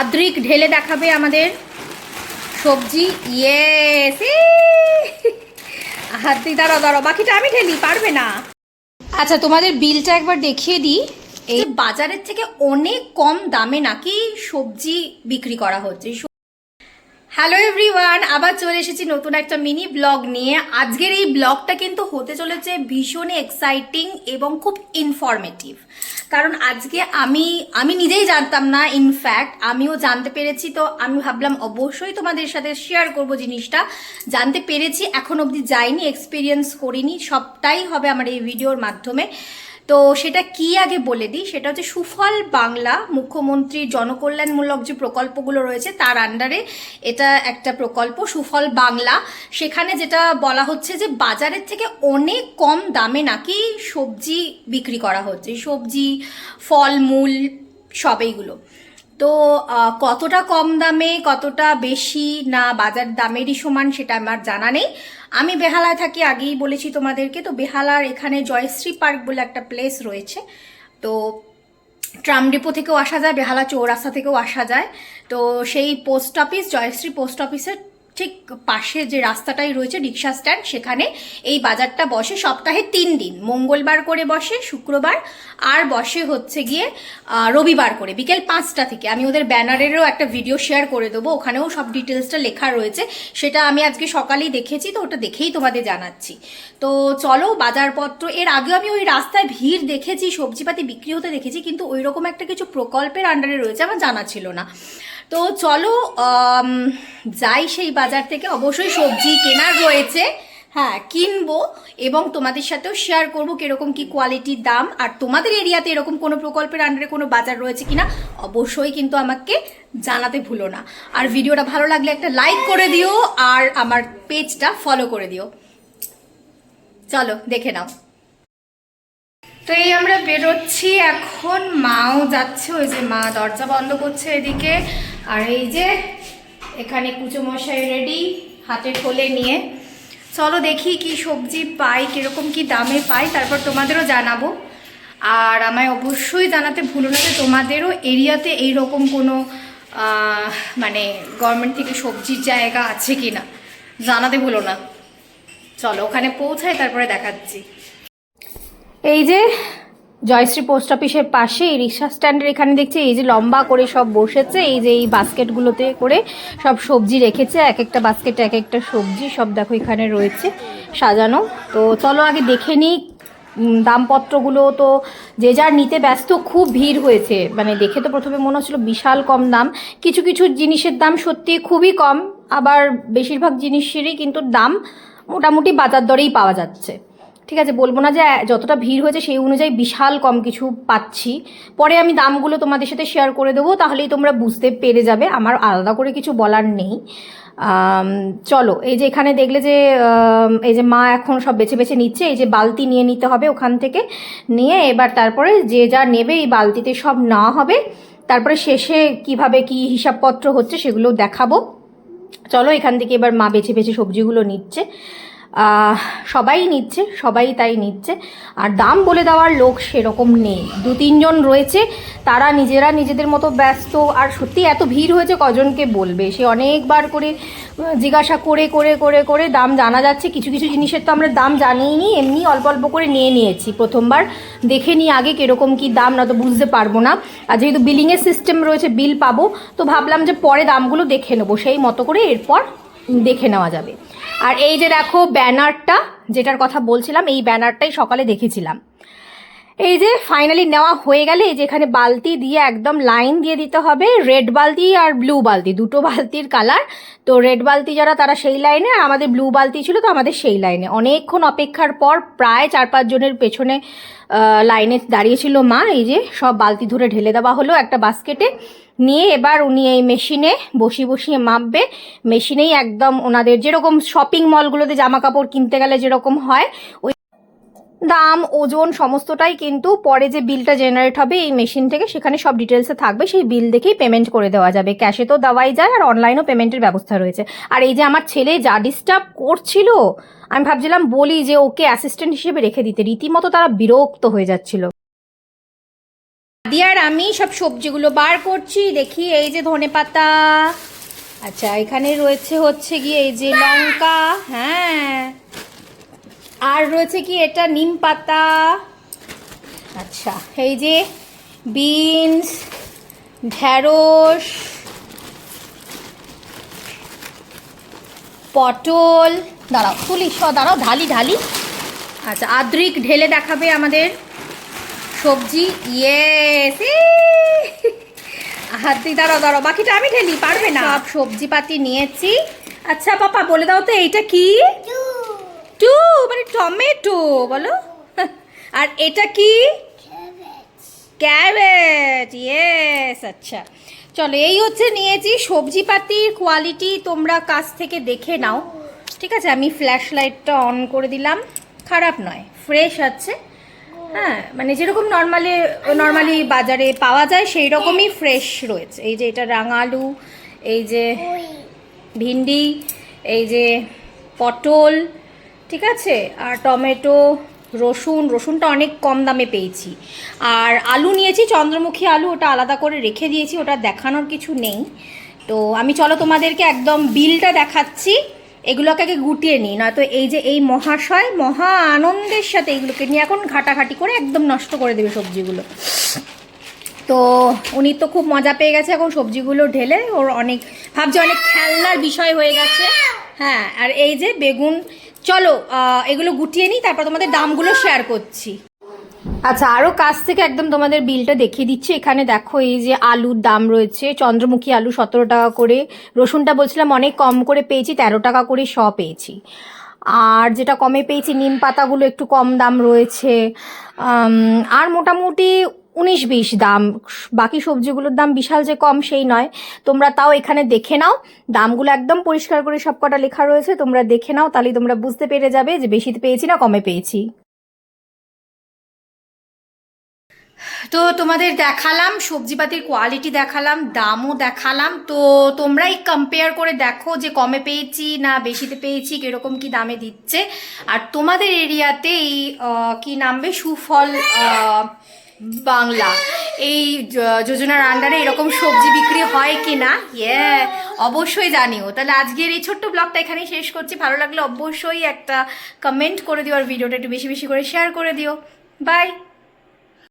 আদ্রিক ঢেলে দেখাবে আমাদের সবজি। ইয়ে আদ্রিক দাঁড়াও দাঁড়াও বাকিটা আমি ঢেলি, পারবে না। আচ্ছা তোমাদের বিলটা একবার দেখিয়ে দিই। এই বাজারের থেকে অনেক কম দামে নাকি সবজি বিক্রি করা হচ্ছে। হ্যালো এভরিওয়ান আবার চলে এসেছি নতুন একটা মিনি ব্লগ নিয়ে। আজকের এই ব্লগটা কিন্তু হতে চলেছে ভীষণ এক্সাইটিং এবং খুব ইনফরমেটিভ কারণ আজকে আমি আমি নিজেই জানতাম না ইনফ্যাক্ট আমিও জানতে পেরেছি তো আমি ভাবলাম অবশ্যই তোমাদের সাথে শেয়ার করব জিনিসটা। জানতে পেরেছি, এখন অবধি যাইনি এক্সপিরিয়েন্স করিনি, সবটাই হবে আমার এই ভিডিওর মাধ্যমে। তো সেটা কি আগে বলে দিই? সেটা হচ্ছে সুফল বাংলা মুখ্যমন্ত্রীর জনকল্যাণমূলক যে প্রকল্পগুলো রয়েছে তার আন্ডারে এটা একটা প্রকল্প, সুফল বাংলা। সেখানে যেটা বলা হচ্ছে যে বাজারের থেকে অনেক কম দামে নাকি সবজি বিক্রি করা হচ্ছে। সবজি, ফলমূল, সব এইগুলো। তো কতটা কম দামে, কতটা বেশি না বাজার দামেরই সমান সেটা আমার জানা নেই। আমি বেহালায় থাকি, আগেই বলেছি তোমাদেরকে। তো বেহালার এখানে জয়শ্রী পার্ক বলে একটা প্লেস রয়েছে। তো ট্রাম ডিপো থেকেও আসা যায়, বেহালা চৌরাস্তা থেকেও আসা যায়। তো সেই পোস্ট অফিস জয়শ্রী পোস্ট অফিসের ঠিক পাশে যে রাস্তাটাই রয়েছে রিক্সা স্ট্যান্ড, সেখানে এই বাজারটা বসে সপ্তাহে তিন দিন। মঙ্গলবার করে বসে, শুক্রবার, আর বসে হচ্ছে গিয়ে রবিবার করে, বিকেল পাঁচটা থেকে। আমি ওদের ব্যানারেরও একটা ভিডিও শেয়ার করে দেবো, ওখানেও সব ডিটেলসটা লেখা রয়েছে। সেটা আমি আজকে সকালেই দেখেছি, তো ওটা দেখেই তোমাদের জানাচ্ছি। তো চলো, বাজারপত্র, এর আগে আমি ওই রাস্তায় ভিড় দেখেছি, সবজিপাতি বিক্রি হতে দেখেছি, কিন্তু ওই রকম একটা কিছু প্রকল্পের আন্ডারে রয়েছে, আমার জানা ছিল না। তো চলো যাই সেই বাজার থেকে। অবশ্যই সবজি কেনার রয়েছে। হ্যাঁ কিনবো এবং তোমাদের সাথেও শেয়ার করব কীরকম কি কোয়ালিটির দাম। আর তোমাদের এরিয়াতে এরকম কোনো প্রকল্পের আন্ডারে কোনো বাজার রয়েছে কিনা, অবশ্যই কিন্তু আমাকে জানাতে ভুলো না। আর ভিডিওটা ভালো লাগলে একটা লাইক করে দিও, আর আমার পেজটা ফলো করে দিও। চলো, দেখে নাও। তো এই আমরা বেরোচ্ছি এখন। মাও যাচ্ছে, ওই যে মা দরজা বন্ধ করছে এদিকে। আর এই যে, এখানে কুচো মশাই রেডি হাতে খোলে নিয়ে। চলো দেখি কি সবজি পাই, কীরকম কি দামে পাই, তারপর তোমাদেরও জানাব। আর আমায় অবশ্যই জানাতে ভুলো না যে তোমাদেরও এরিয়াতে এইরকম কোনো মানে গভর্নমেন্ট থেকে সবজির জায়গা আছে কি না জানাতে ভুলো না। চলো ওখানে পৌঁছায়, তারপরে দেখাচ্ছি। এই যে জয়শ্রী পোস্ট অফিসের পাশে এই রিক্সা স্ট্যান্ডের এখানে দেখছি, এই যে লম্বা করে সব বসেছে, এই যে এই বাস্কেটগুলোতে করে সব সবজি রেখেছে, এক একটা বাস্কেটে এক একটা সবজি সব দেখো এখানে রয়েছে সাজানো। তো চলো আগে দেখে নিই দামপত্রগুলো তো যে যার নিতে ব্যস্ত খুব ভিড় হয়েছে। মানে দেখে তো প্রথমে মনে হচ্ছিল বিশাল কম দাম। কিছু কিছু জিনিসের দাম সত্যি খুবই কম, আবার বেশিরভাগ জিনিসেরই কিন্তু দাম মোটামুটি বাজার দরেই পাওয়া যাচ্ছে। ঠিক আছে, বলব না যে যতটা ভিড় হয়েছে সেই অনুযায়ী বিশাল কম কিছু পাচ্ছি। পরে আমি দামগুলো তোমাদের সাথে শেয়ার করে দেবো, তাহলেই তোমরা বুঝতে পেরে যাবে। আমার আলাদা করে কিছু বলার নেই। চলো, এই যে এখানে দেখলে যে এই যে মা এখন সব বেছে বেছে নিচ্ছে, এই যে বালতি নিয়ে নিতে হবে ওখান থেকে। নিয়ে এবার তারপরে যে যা নেবে এই বালতিতে সব না হবে। তারপরে শেষে কীভাবে কি হিসাবপত্র হচ্ছে সেগুলো দেখাবো। চলো, এখান থেকে এবার মা বেছে বেছে সবজিগুলো নিচ্ছে। সবাই নিচ্ছে, সবাই তাই নিচ্ছে। আর দাম বলে দেওয়ার লোক সেরকম নেই। দু তিনজন রয়েছে, তারা নিজেরা নিজেদের মতো ব্যস্ত। আর সত্যি এত ভিড় হয়েছে, কজনকে বলবে? সে অনেকবার করে জিজ্ঞাসা করে করে করে করে দাম জানা যাচ্ছে। কিছু কিছু জিনিসের তো আমরা দাম জানিই নি এমনি অল্প অল্প করে নিয়ে নিয়েছি। প্রথমবার দেখে নিই আগে কীরকম কী দাম, না তো বুঝতে পারব না। আর যেহেতু বিলিংয়ের সিস্টেম রয়েছে বিল পাবো, তো ভাবলাম যে পরে দামগুলো দেখে নেব। সেই মতো করে এরপর দেখে নেওয়া যাবে। আর এই যে দেখো ব্যানারটা, যেটার কথা বলছিলাম, এই ব্যানারটাই সকালে দেখেছিলাম। এই যে ফাইনালি নেওয়া হয়ে গেলে, এই যে এখানে বালতি দিয়ে একদম লাইন দিয়ে দিতে হবে রেড বালতি আর ব্লু বালতি, দুটো বালতির কালার তো রেড বালতি যারা, তারা সেই লাইনে আর আমাদের ব্লু বালতি ছিল তো আমাদের সেই লাইনে অনেকক্ষণ অপেক্ষার পর প্রায় চার পাঁচ জনের পেছনে লাইনে দাঁড়িয়েছিল মা, এই যে সব বালতি ধরে ঢেলে দেওয়া হলো একটা বাস্কেটে নিয়ে এবার উনি এই মেশিনে বসিয়ে বসিয়ে মাপবে। মেশিনেই একদম ওনাদের যেরকম শপিং মলগুলোতে জামা কাপড় কিনতে গেলে যেরকম হয়, ওই দাম, ওজন সমস্তটাই কিন্তু পরে যে বিলটা জেনারেট হবে এই মেশিন থেকে সেখানে সব ডিটেলসে থাকবে। সেই বিল দেখেই পেমেন্ট করে দেওয়া যাবে। ক্যাশে তো দেওয়াই যায় আর অনলাইনও পেমেন্টের ব্যবস্থা রয়েছে। আর এই যে আমার ছেলে যা ডিস্টার্ব করছিল, আমি ভাবছিলাম বলি যে ওকে অ্যাসিস্ট্যান্ট হিসেবে রেখে দিতে। রীতিমতো তারা বিরক্ত হয়ে যাচ্ছিল। দিয়ার আমি সব সবজিগুলো বার করছি। দেখি এই যে ধনে পাতা। আচ্ছা এখানে রয়েছে হচ্ছে গিয়ে এই যে লঙ্কা। হ্যাঁ। আর রয়েছে কি এটা নিম পাতা। আচ্ছা এই যে বিনস ঢ্যাঁড়স পটল। দাঁড়াও, তুলি, স, দাঁড়াও, ঢালি ঢালি। আচ্ছা আদ্রিক ঢেলে দেখাবে আমাদের। সবজি ইয়েস হাতি দাঁড়াও দাঁড়াও বাকিটা আমি ঢেলি পারবে না। সব সবজি পাতি নিয়েছি। আচ্ছা পাপা বলে দাও তো এইটা কি? টু। মানে টমেটো বলো। আর এটা কি? ক্যাবেজ। ইয়েস আচ্ছা। চলো এই হচ্ছে নিয়েছি সবজি পাতির কোয়ালিটি তোমরা কাছ থেকে দেখে নাও। ঠিক আছে আমি ফ্ল্যাশ লাইটটা অন করে দিলাম। খারাপ নয় ফ্রেশ আছে। হ্যাঁ মানে যেরকম নর্মালি নর্মালি বাজারে পাওয়া যায় সেই রকমই ফ্রেশ রয়েছে। এই যে এটা রাঙা আলু এই যে ভিন্ডি, এই যে পটল, ঠিক আছে? আর টমেটো, রসুন, রসুনটা অনেক কম দামে পেয়েছি। আর আলু নিয়েছি, চন্দ্রমুখী আলু, ওটা আলাদা করে রেখে দিয়েছি, ওটা দেখানোর কিছু নেই। তো আমি, চলো তোমাদেরকে একদম বিলটা দেখাচ্ছি। এগুলোকে আগে গুটিয়ে নিই, নয়তো এই যে এই মহাশয় মহা আনন্দের সাথে এইগুলোকে নিয়ে এখন ঘাটাঘাটি করে একদম নষ্ট করে দেবে সবজিগুলো। তো উনি তো খুব মজা পেয়ে গেছে এখন সবজিগুলো ঢেলে, ওর অনেক, ভাবছে অনেক খেলনার বিষয় হয়ে গেছে। হ্যাঁ আর এই যে বেগুন, চলো এগুলো গুটিয়ে নিই, তারপর তোমাদের দামগুলো শেয়ার করছি। আচ্ছা আরও কাছ থেকে একদম তোমাদের বিলটা দেখিয়ে দিচ্ছি। এখানে দেখো এই যে আলুর দাম রয়েছে, চন্দ্রমুখী আলু সতেরো টাকা করে। রসুনটা বলছিলাম অনেক কম করে পেয়েছি, তেরো টাকা করে শ পেয়েছি। আর যেটা কমে পেয়েছি, নিম পাতাগুলো একটু কম দাম রয়েছে। আর মোটামুটি উনিশ বিশ দাম। বাকি সবজিগুলোর দাম বিশাল যে কম সেই নয়। তোমরা তাও এখানে দেখে নাও। দামগুলো একদম পরিষ্কার করে সব কটা লেখা রয়েছে। তোমরা দেখে নাও, তাহলে তোমরা বুঝতে পেরে যাবে যে বেশিতে পেয়েছি না কমে পেয়েছি। তো তোমাদের দেখালাম, সবজিপাতির কোয়ালিটি দেখালাম, দামও দেখালাম। তো তোমরাই কম্পেয়ার করে দেখো যে কমে পেয়েছি না বেশিতে পেয়েছি, কীরকম কি দামে দিচ্ছে। আর তোমাদের এরিয়াতে এই কি নামবে? সুফল বাংলা। এই যোজনার আন্ডারে এরকম সবজি বিক্রি হয় কি না ইয়ে অবশ্যই জানিও। তাহলে আজকের এই ছোট্ট ব্লগটা এখানেই শেষ করছি। ভালো লাগলে অবশ্যই একটা কমেন্ট করে দিও আর ভিডিওটা একটু বেশি বেশি করে শেয়ার করে দিও। বাই